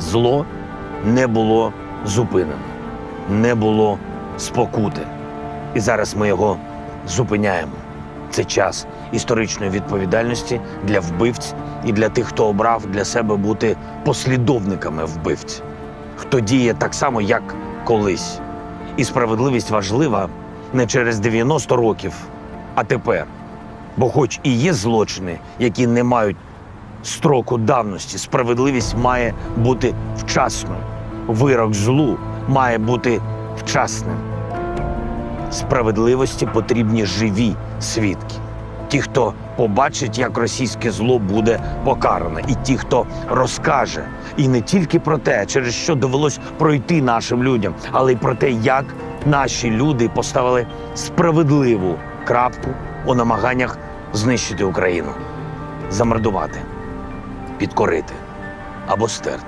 Зло не було зупинено, не було спокути. І зараз ми його зупиняємо. Це час історичної відповідальності для вбивць і для тих, хто обрав для себе бути послідовниками вбивць, хто діє так само, як колись. І справедливість важлива не через 90 років, а тепер. Бо, хоч і є злочини, які не мають строку давності, справедливість має бути вчасною. Вирок злу має бути вчасним. Справедливості потрібні живі свідки. Ті, хто побачить, як російське зло буде покаране, і ті, хто розкаже, і не тільки про те, через що довелось пройти нашим людям, але й про те, як наші люди поставили справедливу крапку у намаганнях знищити Україну, замордувати, підкорити або стерти.